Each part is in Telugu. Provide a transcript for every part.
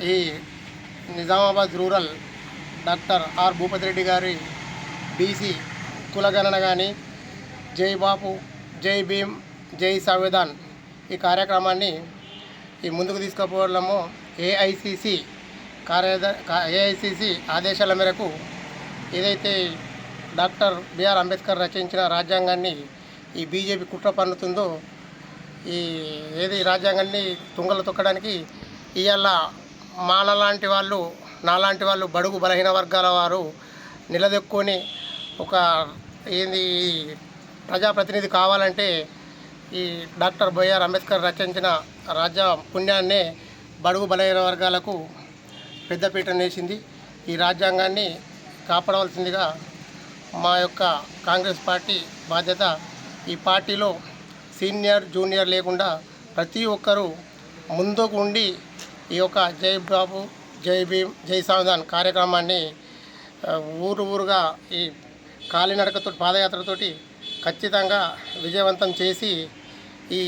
ఈ Nizamabad rural doctor R Bhupathi Reddy గారి బీసీ కులగణన కానీ జై బాపు జై భీమ్ జై సంవిధాన్ ఈ కార్యక్రమాన్ని ఈ ముందుకు తీసుకుపోవడము ఏఐసిసి కార్యద ఏఐసిసి ఆదేశాల మేరకు ఏదైతే డాక్టర్ బిఆర్ అంబేద్కర్ రచించిన రాజ్యాంగాన్ని ఈ బీజేపీ కుట్ర పన్నుతుందో ఈ ఏది రాజ్యాంగాన్ని తుంగలు తొక్కడానికి ఇవాళ మానలాంటి వాళ్ళు నాలాంటి వాళ్ళు బడుగు బలహీన వర్గాల వారు నిలదొక్కుని ఒక ఏంది ప్రజాప్రతినిధి కావాలంటే ఈ డాక్టర్ బొయ్యార్ అంబేద్కర్ రచించిన రాజ్య పుణ్యాన్నే బడుగు బలహీన వర్గాలకు పెద్దపీట వేసింది ఈ రాజ్యాంగాన్ని కాపాడవలసిందిగా మా యొక్క కాంగ్రెస్ పార్టీ బాధ్యత. ఈ పార్టీలో సీనియర్ జూనియర్ లేకుండా ప్రతి ఒక్కరూ ముందుకు ఉండి ఈ యొక్క జై బాబు జై భీమ్ జై సంవిధాన్ కార్యక్రమాన్ని ఊరు ఊరుగా ఈ కాలినడకతో పాదయాత్రతోటి ఖచ్చితంగా విజయవంతం చేసి ఈ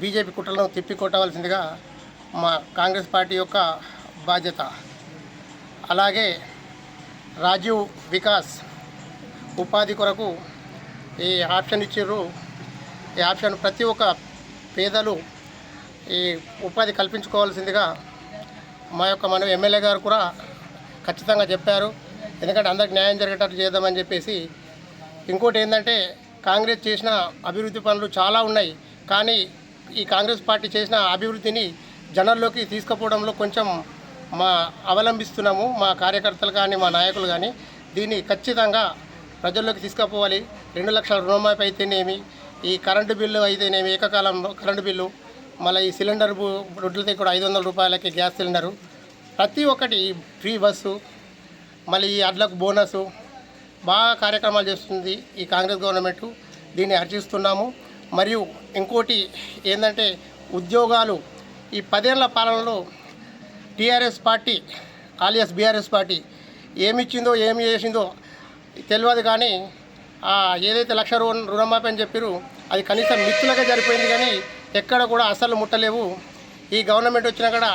బీజేపీ కుట్రలను తిప్పికొట్టవలసిందిగా మా కాంగ్రెస్ పార్టీ యొక్క బాధ్యత. అలాగే రాజీవ్ వికాస్ ఉపాధి కొరకు ఈ ఆప్షన్ ఇచ్చారు ఈ ఆప్షన్ ప్రతి ఒక్క పేదలు ఈ ఉపాధి కల్పించుకోవాల్సిందిగా మా యొక్క మన ఎమ్మెల్యే గారు కూడా ఖచ్చితంగా చెప్పారు. ఎందుకంటే అందరికి న్యాయం జరిగేటట్టు చేద్దామని చెప్పేసి. ఇంకోటి ఏంటంటే కాంగ్రెస్ చేసిన అభివృద్ధి పనులు చాలా ఉన్నాయి. కానీ ఈ కాంగ్రెస్ పార్టీ చేసిన అభివృద్ధిని జనాల్లోకి తీసుకుపోవడంలో కొంచెం మా అవలంబిస్తున్నాము. మా కార్యకర్తలు కానీ మా నాయకులు కానీ. దీన్ని ఖచ్చితంగా ప్రజల్లోకి తీసుకుపోవాలి. రెండు లక్షల రుణమాఫీ అయితేనేమి ఈ కరెంటు బిల్లు అయితేనేమి ఏకకాలంలో కరెంటు బిల్లు మళ్ళీ ఈ సిలిండర్ రొడ్లతో రొట్టెలతో కూడా ఐదు వందల రూపాయలకి గ్యాస్ సిలిండరు. ప్రతి ఒక్కటి ఫ్రీ బస్సు మళ్ళీ ఈ అడ్లకు బోనసు బాగా కార్యక్రమాలు చేస్తుంది ఈ కాంగ్రెస్ గవర్నమెంట్. దీన్ని హర్చిస్తున్నాము మరియు ఇంకోటి ఏంటంటే ఉద్యోగాలు. ఈ పదేళ్ళ పాలనలో TRS party alias BRS party ఏమి ఇచ్చిందో ఏమి చేసిందో తెలియదు కానీ ఏదైతే లక్ష రుణ రుణమాఫీ అని చెప్పారు అది కనీసం మిత్తులుగా జరిపోయింది కానీ ఎక్కడ కూడా అసలు ముట్టలేవు. ఈ గవర్నమెంట్ వచ్చినా కూడా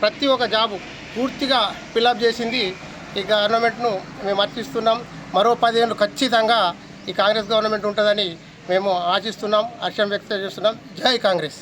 ప్రతి ఒక్క జాబు పూర్తిగా ఫిలప్ చేసింది ఈ గవర్నమెంట్ను. మేము అర్చిస్తున్నాం. మరో పదిహేను ఖచ్చితంగా ఈ కాంగ్రెస్ గవర్నమెంట్ ఉంటుందని మేము ఆశిస్తున్నాం హర్షం వ్యక్తం చేస్తున్నాం. జై కాంగ్రెస్.